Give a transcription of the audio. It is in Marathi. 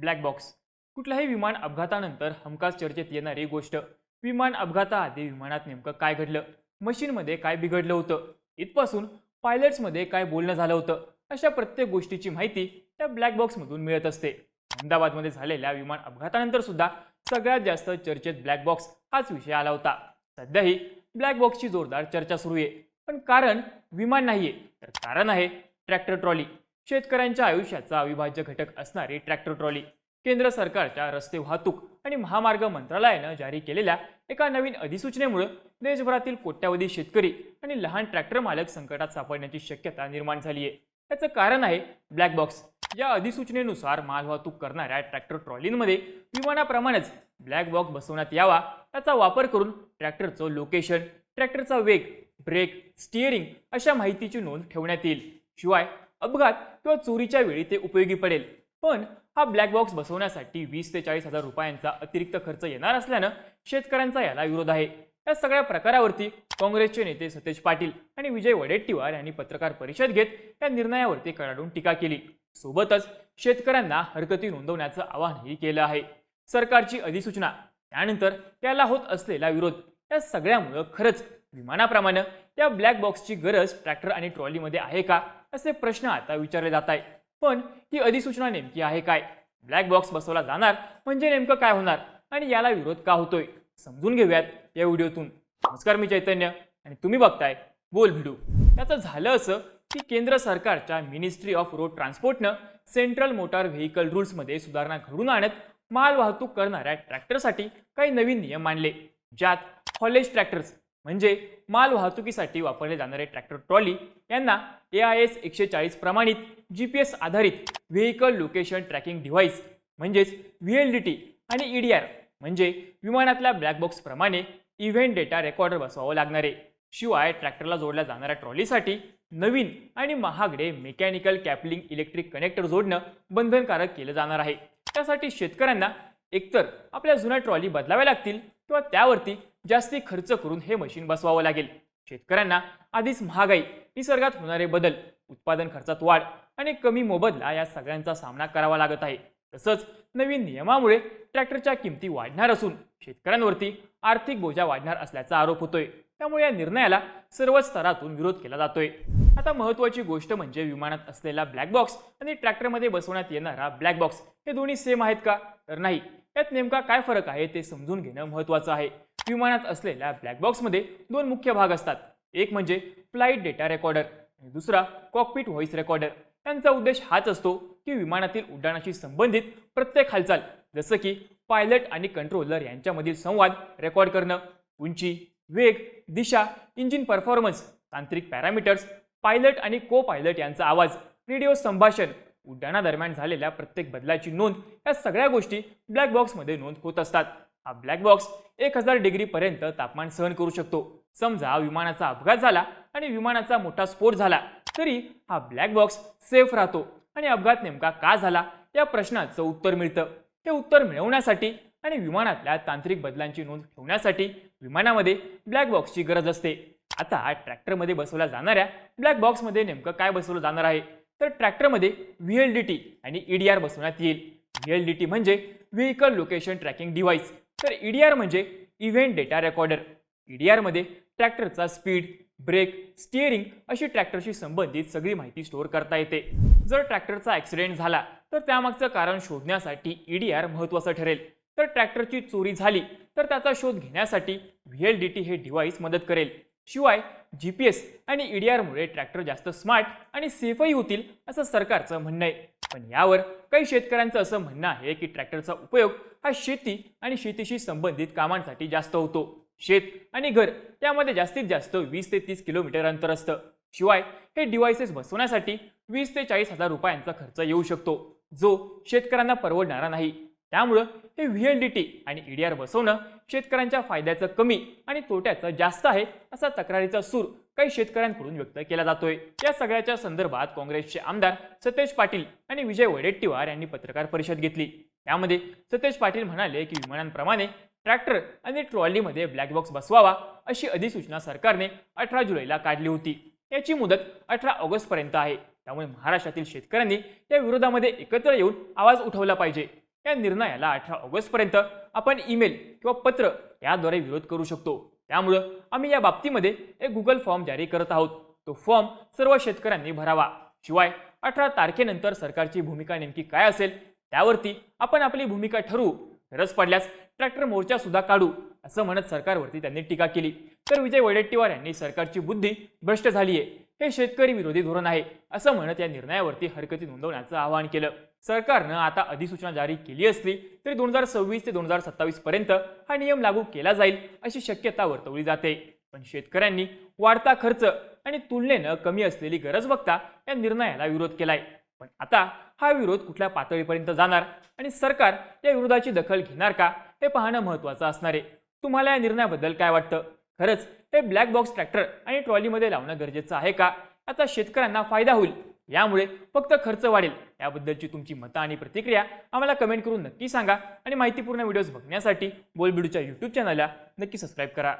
Black box. कुठल्याही विमान अपघातानंतर हमखास चर्चेत येणारी गोष्ट. विमान अपघाताआधी विमानात नेमकं काय घडलं? मशीनमध्ये काय बिघडलं होतं? इथपासून पायलट्समध्ये काय बोलणं झालं होतं? अशा प्रत्येक गोष्टीची माहिती त्या ब्लॅक बॉक्समधून मिळत असते. अहमदाबादमध्ये झालेल्या विमान अपघातानंतर सुद्धा सगळ्यात जास्त चर्चेत ब्लॅक बॉक्स हाच विषय आला होता. सध्याही ब्लॅक बॉक्सची जोरदार चर्चा सुरू आहे. पण कारण विमान नाहीये तर कारण आहे ट्रॅक्टर ट्रॉली. शेतकऱ्यांच्या आयुष्याचा अविभाज्य घटक असणारी ट्रॅक्टर ट्रॉली केंद्र सरकारच्या रस्ते वाहतूक आणि महामार्ग मंत्रालयानं जारी केलेल्या एका नवीन अधिसूचनेमुळे देशभरातील कोट्यावधी शेतकरी आणि लहान ट्रॅक्टर मालक संकटात सापडण्याची शक्यता निर्माण झाली आहे याचं कारण आहे ब्लॅक बॉक्स. या अधिसूचनेनुसार मालवाहतूक करणाऱ्या ट्रॅक्टर ट्रॉलींमध्ये विमानाप्रमाणेच ब्लॅक बॉक्स बसवण्यात यावा त्याचा वापर करून ट्रॅक्टरचं लोकेशन ट्रॅक्टरचा वेग ब्रेक स्टिअरिंग अशा माहितीची नोंद ठेवण्यात येईल. शिवाय अपघात किंवा चोरीच्या वेळी ते उपयोगी पडेल. पण हा ब्लॅक बॉक्स बसवण्यासाठी वीस ते चाळीस हजार रुपयांचा अतिरिक्त खर्च येणार असल्यानं शेतकऱ्यांचा याला विरोध आहे. या सगळ्या प्रकारावरती काँग्रेसचे नेते सतेज पाटील आणि विजय वडेट्टीवार यांनी पत्रकार परिषद घेत या निर्णयावरती कडाडून टीका केली. सोबतच शेतकऱ्यांना हरकती नोंदवण्याचं आवाहनही केलं आहे. सरकारची अधिसूचना त्यानंतर त्याला होत असलेला विरोध या सगळ्यामुळं खरंच विमानाप्रमाणे या ब्लॅक बॉक्सची गरज ट्रॅक्टर आणि ट्रॉलीमध्ये आहे का? असे प्रश्न आता विचारले जात आहे पण ही अधिसूचना नेमकी आहे काय? ब्लॅक बॉक्स बसवला जाणार म्हणजे नेमकं काय होणार? आणि याला विरोध का होतोय? समजून घेऊयात या व्हिडिओतून. नमस्कार मी चैतन्य आणि तुम्ही बघताय बोल भिडू. त्याचं झालं असं की केंद्र सरकारच्या मिनिस्ट्री ऑफ रोड ट्रान्सपोर्टनं सेंट्रल मोटार व्हेकल रूल्समध्ये सुधारणा घडून आणत माल वाहतूक करणाऱ्या ट्रॅक्टरसाठी काही नवीन नियम मांडले ज्यात हॉलेज ट्रॅक्टर्स म्हणजे माल वाहतुकीसाठी वापरले जाणारे ट्रॅक्टर ट्रॉली यांना ए आय एस एकशे चाळीस प्रमाणित जी पी एस आधारित व्हेकल लोकेशन ट्रॅकिंग डिव्हाइस म्हणजेच व्ही एल डी टी आणि ई डी आर म्हणजे विमानातल्या ब्लॅकबॉक्सप्रमाणे इव्हेंट डेटा रेकॉर्डर बसवावं लागणार. आहे शिवाय ट्रॅक्टरला जोडल्या जाणाऱ्या ट्रॉलीसाठी नवीन आणि महागडे मेकॅनिकल कॅपलिंग इलेक्ट्रिक कनेक्टर जोडणं बंधनकारक केलं जाणार आहे. त्यासाठी शेतकऱ्यांना एकतर आपल्या जुन्या ट्रॉली बदलाव्या लागतील किंवा त्यावरती जास्ती खर्च करून हे मशीन बसवावं लागेल. शेतकऱ्यांना आधीच महागाई निसर्गात होणारे बदल उत्पादन खर्चात वाढ आणि कमी मोबदला या सगळ्यांचा सामना करावा लागत आहे. तसंच नवीन नियमामुळे ट्रॅक्टरच्या किमती वाढणार असून शेतकऱ्यांवरती आर्थिक बोजा वाढणार असल्याचा आरोप होतोय. त्यामुळे या निर्णयाला सर्व स्तरातून विरोध केला जातोय. आता महत्वाची गोष्ट म्हणजे विमानात असलेला ब्लॅक बॉक्स आणि ट्रॅक्टरमध्ये बसवण्यात येणारा ब्लॅक बॉक्स हे दोन्ही सेम आहेत का? तर नाही. यात नेमका काय फरक आहे ते समजून घेणं महत्त्वाचं आहे. विमानात असलेल्या ब्लॅक बॉक्समध्ये दोन मुख्य भाग असतात. एक म्हणजे फ्लाईट डेटा रेकॉर्डर आणि दुसरा कॉकपिट व्हॉइस रेकॉर्डर त्यांचा उद्देश हाच असतो की विमानातील उड्डाणाशी संबंधित प्रत्येक हालचाल जसं की पायलट आणि कंट्रोलर यांच्यामधील संवाद रेकॉर्ड करणं उंची वेग दिशा इंजिन परफॉर्मन्स तांत्रिक पॅरामीटर्स पायलट आणि को पायलट यांचा आवाज रेडिओ संभाषण उड्डाणादरम्यान झालेल्या प्रत्येक बदलाची नोंद या सगळ्या गोष्टी ब्लॅक बॉक्समध्ये नोंद होत असतात. हा ब्लॅक बॉक्स एक हजार डिग्रीपर्यंत तापमान सहन करू शकतो. समजा विमानाचा अपघात झाला आणि विमानाचा मोठा स्फोट झाला तरी हा ब्लॅक बॉक्स सेफ राहतो. आणि अपघात नेमका का झाला या प्रश्नाचं उत्तर मिळतं. ते उत्तर मिळवण्यासाठी आणि विमानातल्या तांत्रिक बदलांची नोंद ठेवण्यासाठी विमानामध्ये ब्लॅक बॉक्सची गरज असते. आता ट्रॅक्टरमध्ये बसवल्या जाणाऱ्या ब्लॅक बॉक्समध्ये नेमकं काय बसवलं जाणार आहे? तर ट्रॅक्टरमध्ये व्ही एल डी टी आणि ई डी आर बसवण्यात येईल. व्ही एल डी टी म्हणजे व्हेकल लोकेशन ट्रॅकिंग डिव्हाइस तर ई डी आर म्हणजे event data recorder E D आरमध्ये ट्रॅक्टरचा स्पीड ब्रेक स्टिअरिंग अशी ट्रॅक्टरशी संबंधित सगळी माहिती स्टोअर करता येते. जर ट्रॅक्टरचा ॲक्सिडेंट झाला तर त्यामागचं कारण शोधण्यासाठी ई डी आर महत्त्वाचं ठरेल. तर ट्रॅक्टरची चोरी झाली तर त्याचा शोध घेण्यासाठी व्ही एल डी टी हे डिव्हाइस मदत करेल. शिवाय जी पी एस आणि ई डी आरमुळे ट्रॅक्टर जास्त स्मार्ट आणि सेफही होतील असं सरकारचं म्हणणं आहे. पण यावर काही शेतकऱ्यांचं असं म्हणणं आहे की ट्रॅक्टरचा उपयोग हा शेती आणि शेतीशी संबंधित कामांसाठी जास्त होतो. शेत आणि घर यामध्ये जास्तीत जास्त वीस ते तीस किलोमीटर अंतर असतं. शिवाय हे डिव्हाइसेस बसवण्यासाठी वीस ते चाळीस हजार रुपयांचा खर्च येऊ शकतो जो शेतकऱ्यांना परवडणारा नाही. त्यामुळं हे व्ही एल डी टी आणि ई डी आर बसवणं शेतकऱ्यांच्या फायद्याचं कमी आणि तोट्याचं जास्त आहे असा तक्रारीचा सूर काही शेतकऱ्यांकडून व्यक्त केला जातोय. या सगळ्याच्या संदर्भात काँग्रेसचे आमदार सतेज पाटील आणि विजय वडेट्टीवार यांनी पत्रकार परिषद घेतली. त्यामध्ये सतेज पाटील म्हणाले की विमानांप्रमाणे ट्रॅक्टर आणि ट्रॉलीमध्ये ब्लॅक बॉक्स बसवावा अशी अधिसूचना सरकारने अठरा जुलैला काढली होती. याची मुदत अठरा ऑगस्टपर्यंत आहे. त्यामुळे महाराष्ट्रातील शेतकऱ्यांनी या विरोधामध्ये एकत्र येऊन आवाज उठवला पाहिजे. या निर्णयाला अठरा ऑगस्टपर्यंत आपण ईमेल किंवा पत्र याद्वारे विरोध करू शकतो. त्यामुळं आम्ही या बाबतीमध्ये एक गुगल फॉर्म जारी करत आहोत. तो फॉर्म सर्व शेतकऱ्यांनी भरावा. शिवाय अठरा तारखेनंतर सरकारची भूमिका नेमकी काय असेल त्यावरती आपण आपली भूमिका ठरवू. गरज पडल्यास ट्रॅक्टर मोर्चा सुद्धा काढू असं म्हणत सरकारवरती त्यांनी टीका केली. तर विजय वडेट्टीवार यांनी सरकारची बुद्धी भ्रष्ट झाली आहे हे शेतकरी विरोधी धोरण आहे असं म्हणत या निर्णयावरती हरकती नोंदवण्याचं आवाहन केलं. सरकारनं आता अधिसूचना जारी केली असली तरी दोन हजार सव्वीस ते दोन हजार सत्तावीस पर्यंत हा नियम लागू केला जाईल अशी शक्यता वर्तवली जाते. पण शेतकऱ्यांनी वाढता खर्च आणि तुलनेनं कमी असलेली गरज बघता या निर्णयाला विरोध केलाय. पण आता हा विरोध कुठल्या पातळीपर्यंत जाणार आणि सरकार या विरोधाची दखल घेणार का हे पाहणं महत्त्वाचं असणार आहे. तुम्हाला या निर्णयाबद्दल काय वाटतं? खरंच हे ब्लॅक बॉक्स ट्रॅक्टर आणि ट्रॉलीमध्ये लावणं गरजेचं आहे का? याचा शेतकऱ्यांना फायदा होईल. यामुळे फक्त खर्च वाढेल. याबद्दलची तुमची मतं आणि प्रतिक्रिया आम्हाला कमेंट करून नक्की सांगा. आणि माहितीपूर्ण व्हिडिओज बघण्यासाठी बोलबिडूच्या यूट्यूब चॅनलला नक्की सबस्क्राईब करा.